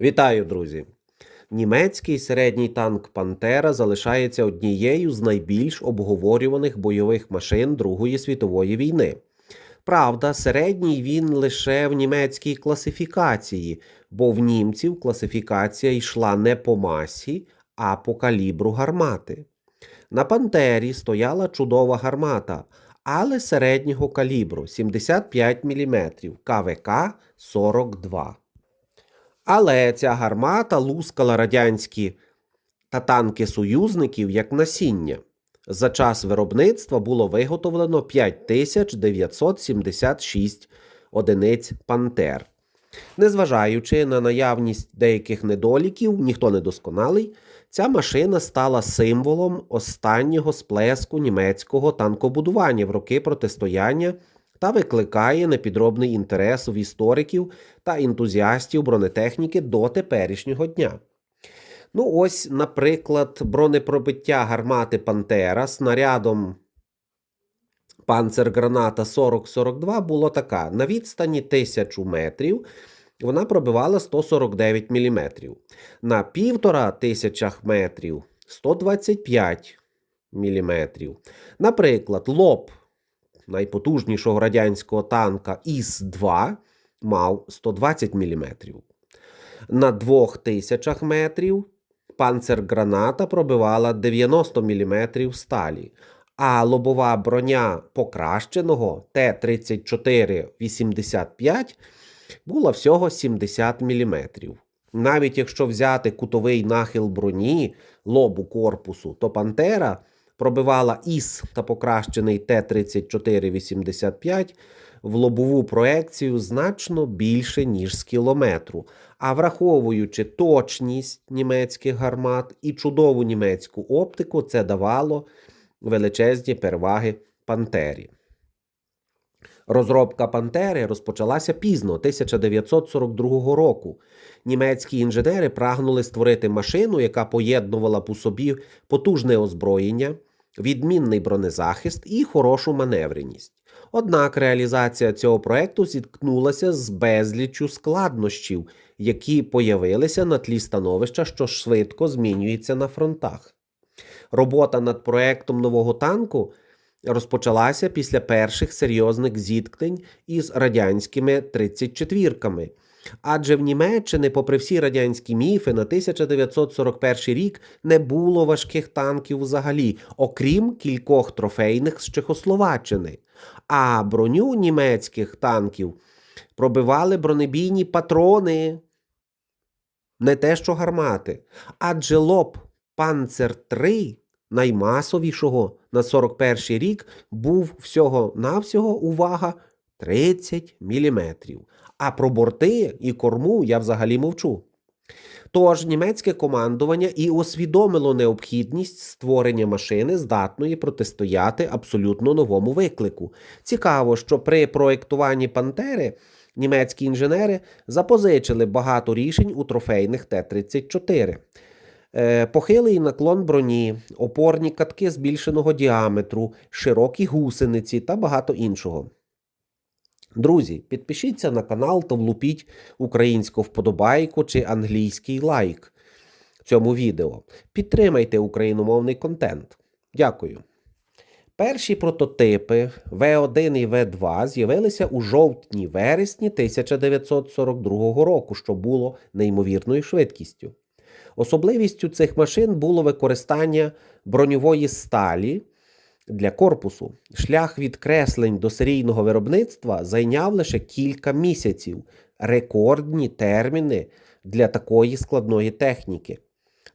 Вітаю, друзі! Німецький середній танк Пантера залишається однією з найбільш обговорюваних бойових машин Другої світової війни. Правда, середній він лише в німецькій класифікації, бо в німців класифікація йшла не по масі, а по калібру гармати. На Пантері стояла чудова гармата, але середнього калібру 75 мм КВК 42. Але ця гармата лускала радянські та танки союзників як насіння. За час виробництва було виготовлено 5976 одиниць Пантер. Незважаючи на наявність деяких недоліків, ніхто не досконалий, ця машина стала символом останнього сплеску німецького танкобудування в роки протистояння та викликає непідробний інтерес в істориків та ентузіастів бронетехніки до теперішнього дня. Ну, ось, наприклад, бронепробиття гармати Пантера снарядом панцерграната 4042 було така: на відстані 1000 метрів. Вона пробивала 149 мм. На півтора тисячах метрів 125 мм. Наприклад, лоб найпотужнішого радянського танка ІС-2 мав 120 мм. На 2000 метрів панцерграната пробивала 90 мм сталі, а лобова броня покращеного Т-34-85 була всього 70 мм. Навіть якщо взяти кутовий нахил броні лобу корпусу, то Пантера пробивала ІС та покращений Т-34-85 в лобову проекцію значно більше, ніж з кілометру. А враховуючи точність німецьких гармат і чудову німецьку оптику, це давало величезні переваги Пантері. Розробка Пантери розпочалася пізно, 1942 року. Німецькі інженери прагнули створити машину, яка поєднувала по собі потужне озброєння, відмінний бронезахист і хорошу маневреність. Однак реалізація цього проекту зіткнулася з безліччю складнощів, які появилися на тлі становища, що швидко змінюється на фронтах. Робота над проектом нового танку розпочалася після перших серйозних зіткнень із радянськими 34-ками. Адже в Німеччині, попри всі радянські міфи, на 1941 рік не було важких танків взагалі, окрім кількох трофейних з Чехословаччини. А броню німецьких танків пробивали бронебійні патрони, не те, що гармати. Адже лоб Панцер 3 наймасовішого на 41 рік був всього-навсього увага 30 мм. А про борти і корму я взагалі мовчу. Тож німецьке командування і усвідомило необхідність створення машини, здатної протистояти абсолютно новому виклику. Цікаво, що при проєктуванні Пантери німецькі інженери запозичили багато рішень у трофейних Т-34. Е, Похилий наклон броні, опорні катки збільшеного діаметру, широкі гусениці та багато іншого. Друзі, підпишіться на канал та влупіть українську вподобайку чи англійський лайк цьому відео. Підтримайте україномовний контент. Дякую. Перші прототипи В1 і В2 з'явилися у жовтні-вересні 1942 року, що було неймовірною швидкістю. Особливістю цих машин було використання броньової сталі для корпусу. Шлях від креслень до серійного виробництва зайняв лише кілька місяців, рекордні терміни для такої складної техніки.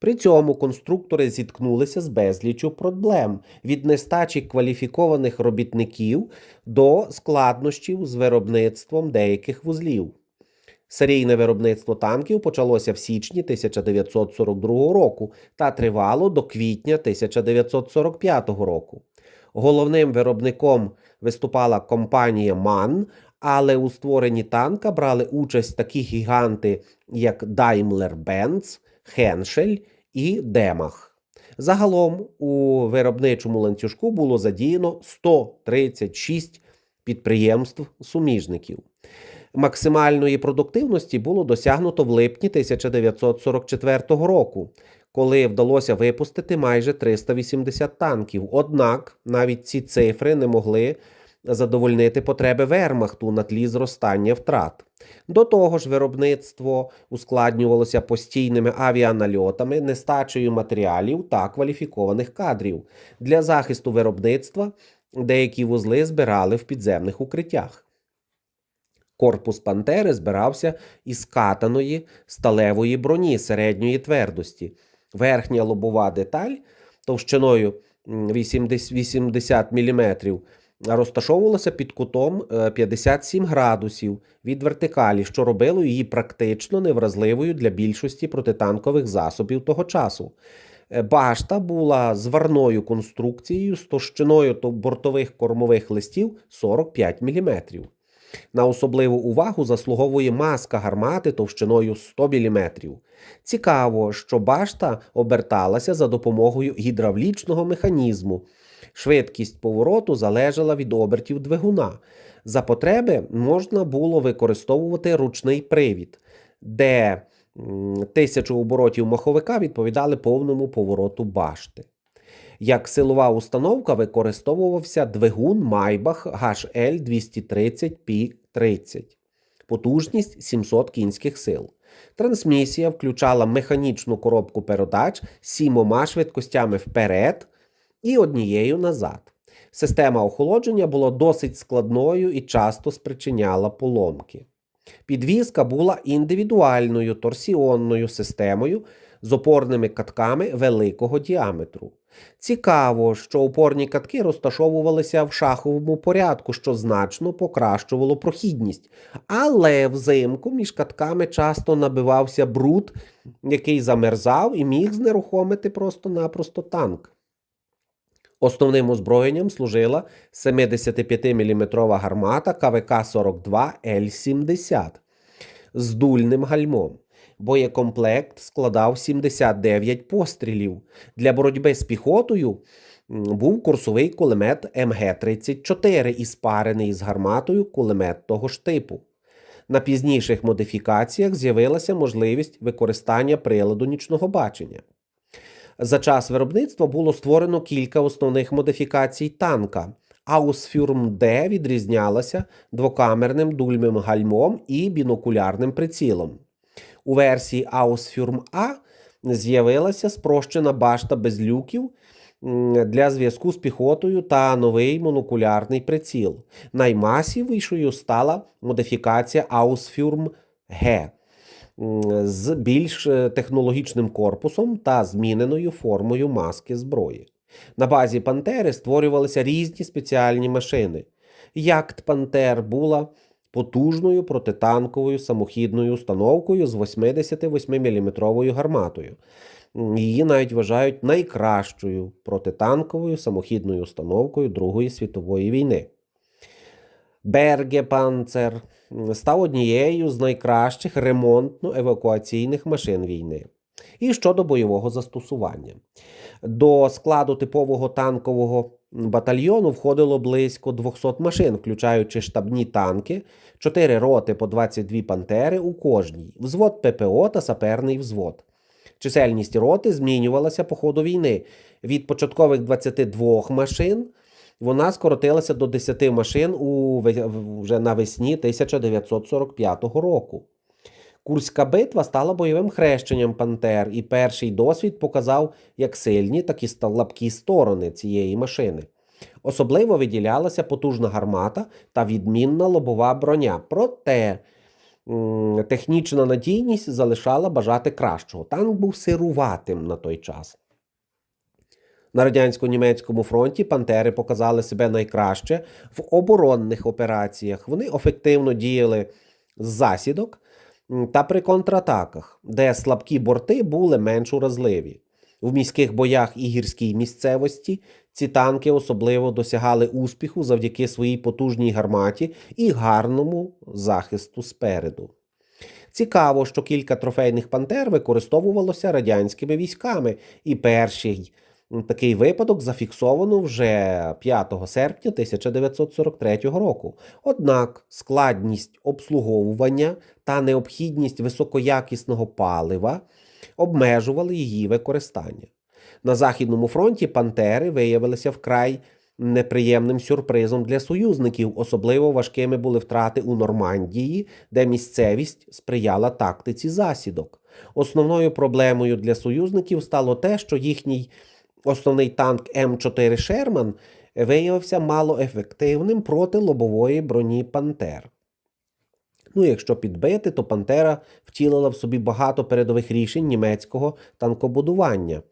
При цьому конструктори зіткнулися з безліччю проблем від нестачі кваліфікованих робітників до складнощів з виробництвом деяких вузлів. Серійне виробництво танків почалося в січні 1942 року та тривало до квітня 1945 року. Головним виробником виступала компанія MAN, але у створенні танка брали участь такі гіганти, як Daimler-Benz, Henschel і Демах. Загалом у виробничому ланцюжку було задіяно 136 підприємств суміжників. Максимальної продуктивності було досягнуто в липні 1944 року, коли вдалося випустити майже 380 танків. Однак навіть ці цифри не могли задовольнити потреби Вермахту на тлі зростання втрат. До того ж, виробництво ускладнювалося постійними авіанальотами, нестачею матеріалів та кваліфікованих кадрів. Для захисту виробництва деякі вузли збирали в підземних укриттях. Корпус Пантери збирався із катаної сталевої броні середньої твердості. Верхня лобова деталь товщиною 80 80 мм розташовувалася під кутом е, 57 градусів від вертикалі, що робило її практично невразливою для більшості протитанкових засобів того часу. Е, Башта була зварною конструкцією з товщиною бортових кормових листів 45 мм. На особливу увагу заслуговує маска гармати товщиною 100 мм. Цікаво, що башта оберталася за допомогою гідравлічного механізму. Швидкість повороту залежала від обертів двигуна. За потреби можна було використовувати ручний привід, де тисячу оборотів маховика відповідали повному повороту башти. Як силова установка використовувався двигун Maybach HL 230 P30, потужність 700 кінських сил. Трансмісія включала механічну коробку передач з сімома швидкостями вперед і однією назад. Система охолодження була досить складною і часто спричиняла поломки. Підвізка була індивідуальною торсіонною системою з опорними катками великого діаметру. Цікаво, що опорні катки розташовувалися в шаховому порядку, що значно покращувало прохідність. Але взимку між катками часто набивався бруд, який замерзав і міг знерухомити просто-напросто танк. Основним озброєнням служила 75-мм гармата КВК-42 Л-70 з дульним гальмом. Боєкомплект складав 79 пострілів. Для боротьби з піхотою був курсовий кулемет МГ-34 і спарений з гарматою кулемет того ж типу. На пізніших модифікаціях з'явилася можливість використання приладу нічного бачення. За час виробництва було створено кілька основних модифікацій танка. Ausführung D відрізнялася двокамерним дульмим гальмом і бінокулярним прицілом. У версії Ausführung A з'явилася спрощена башта без люків для зв'язку з піхотою та новий монокулярний приціл. Наймасовішою стала модифікація Ausführung G з більш е, технологічним корпусом та зміненою формою маски зброї. На базі Пантери створювалися різні спеціальні машини. Якт Пантер була потужною протитанковою самохідною установкою з 88-мм гарматою. Її навіть вважають найкращою протитанковою самохідною установкою Другої світової війни. Бергепанцер став однією з найкращих ремонтно-евакуаційних машин війни. І щодо бойового застосування. До складу типового танкового батальйону входило близько 200 машин, включаючи штабні танки, 4 роти по 22 пантери у кожній, взвод ППО та саперний взвод. Чисельність роти змінювалася по ходу війни. Від початкових 22 машин вона скоротилася до 10 машин у, вже навесні 1945 року. Курська битва стала бойовим хрещенням Пантер, і перший досвід показав як сильні, так і слабкі сторони цієї машини. Особливо виділялася потужна гармата та відмінна лобова броня. Проте технічна надійність залишала бажати кращого. Танк був сируватим на той час. На радянсько-німецькому фронті пантери показали себе найкраще в оборонних операціях. Вони ефективно діяли з засідок та при контратаках, де слабкі борти були менш уразливі. В міських боях і гірській місцевості ці танки особливо досягали успіху завдяки своїй потужній гарматі і гарному захисту спереду. Цікаво, що кілька трофейних пантер використовувалося радянськими військами, і перший Такий випадок зафіксовано вже 5 серпня 1943 року. Однак складність обслуговування та необхідність високоякісного палива обмежували її використання. На Західному фронті пантери виявилися вкрай неприємним сюрпризом для союзників. Особливо важкими були втрати у Нормандії, де місцевість сприяла тактиці засідок. Основною проблемою для союзників стало те, що їхній основний танк М4 Шерман виявився малоефективним проти лобової броні Пантер. Ну, якщо підбити, то Пантера втілила в собі багато передових рішень німецького танкобудування.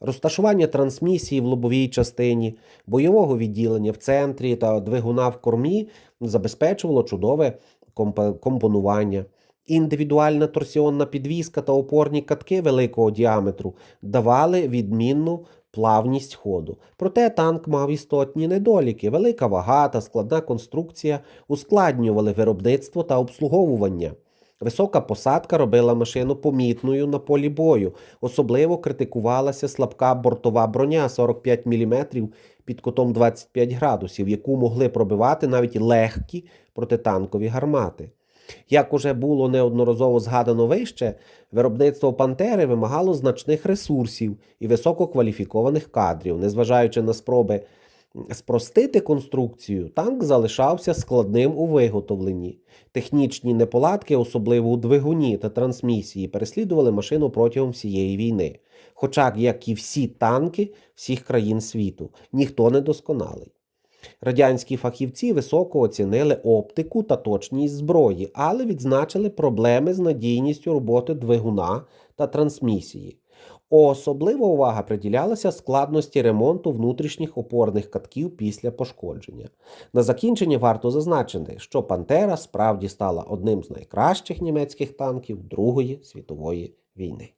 Розташування трансмісії в лобовій частині, бойового відділення в центрі та двигуна в кормі забезпечувало чудове компонування. Індивідуальна торсіонна підвізка та опорні катки великого діаметру давали відмінну плавність ходу. Проте танк мав істотні недоліки. Велика вага та складна конструкція ускладнювали виробництво та обслуговування. Висока посадка робила машину помітною на полі бою. Особливо критикувалася слабка бортова броня 45 мм під кутом 25 градусів, яку могли пробивати навіть легкі протитанкові гармати. Як уже було неодноразово згадано вище, виробництво Пантери вимагало значних ресурсів і висококваліфікованих кадрів. Незважаючи на спроби спростити конструкцію, танк залишався складним у виготовленні. Технічні неполадки, особливо у двигуні та трансмісії, переслідували машину протягом всієї війни. Хоча, як і всі танки всіх країн світу, ніхто не досконалий. Радянські фахівці високо оцінили оптику та точність зброї, але відзначили проблеми з надійністю роботи двигуна та трансмісії. Особлива увага приділялася складності ремонту внутрішніх опорних катків після пошкодження. На закінчення варто зазначити, що Пантера справді стала одним з найкращих німецьких танків Другої світової війни.